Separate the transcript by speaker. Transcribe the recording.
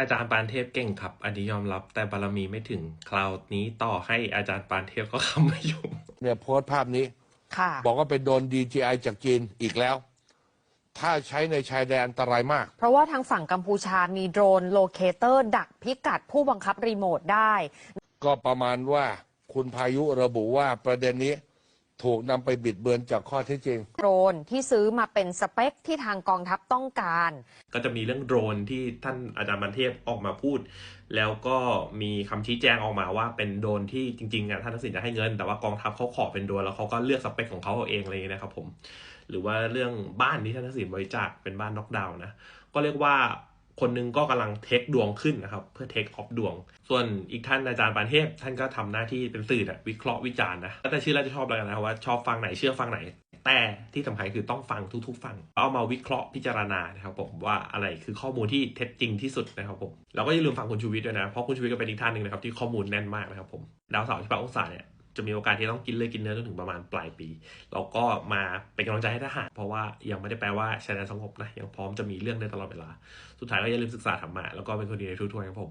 Speaker 1: อาจารย์ปานเทพเก่งครับ อันนี้ยอมรับแต่บารมีไม่ถึงคราวนี้ต่อให้อาจารย์ปานเทพก็เข้ามายุ่ง
Speaker 2: เนี่ยโพสต์ภาพนี้
Speaker 3: ค่ะ
Speaker 2: บอกว่าเป็นโดรน DJI จากจีนอีกแล้ว ถ้าใช้ในชายแดนอันตรายมาก
Speaker 3: เพราะว่าทางฝั่งกัมพูชามีโดรนโลเคเตอร์ ดักพิกัดผู้บังคับรีโมทได้
Speaker 2: ก็ประมาณว่าคุณพายุระบุว่าประเด็นนี้ ถูกนำไปบิดเบือนจากข้อเท็จจริง
Speaker 3: โดรนที่ซื้อมาเป็นสเปคที่ทางกองทัพต้องการ
Speaker 1: ก็จะมีเรื่องโดรนที่ท่านอาจารย์มันเทพออกมาพูด แล้วก็มีคำชี้แจงออกมาว่าเป็นโดรนที่จริงๆอะท่านทักษิณจะให้เงิน แต่ว่ากองทัพเขาขอเป็นโดรนแล้วเขาก็เลือกสเปคของเขาเองอะไรอย่างเลยนะครับผมหรือว่าเรื่องบ้านที่ท่านทักษิณบริจาคเป็นบ้านน็อกดาวน์นะก็เรียกว่า คนหนึงก็กำลังเทคดวงขึ้นนะครับ เพื่อเทคออฟดวง ส่วนอีกท่านอาจารย์ปานเทพ ท่านก็ทำหน้าที่เป็นสื่อนะวิเคราะห์วิจารณ์นะแล้วแต่ชื่อแล้วจะชอบอะไรกันนะว่าชอบฟังไหนเชื่อฟังไหน แต่ที่สำคัญคือต้องฟังทุกๆฟังเอามาวิเคราะห์พิจารณานะครับผมว่าอะไรคือข้อมูลที่เท็จจริงที่สุดนะครับผมแล้วก็อย่าลืมฟังคุณชูวิทย์ด้วยนะเพราะคุณชูวิทย์ก็เป็นอีกท่านหนึ่งนะครับที่ข้อมูลแน่นมากนะครับผมดาวเสาร์ที่พระองศาเนี่ย จะมีโอกาสที่ต้องกินเลือดกินเนื้อจนถึงประมาณปลายปีแล้วก็มาเป็นกำลังใจให้ทหารเพราะว่ายังไม่ได้แปลว่าชนะสงบนะยังพร้อมจะมีเรื่องได้ตลอดเวลา สุดท้ายก็อย่าลืมศึกษาธรรมะแล้วก็เป็นคนดีในทุกๆอย่างผม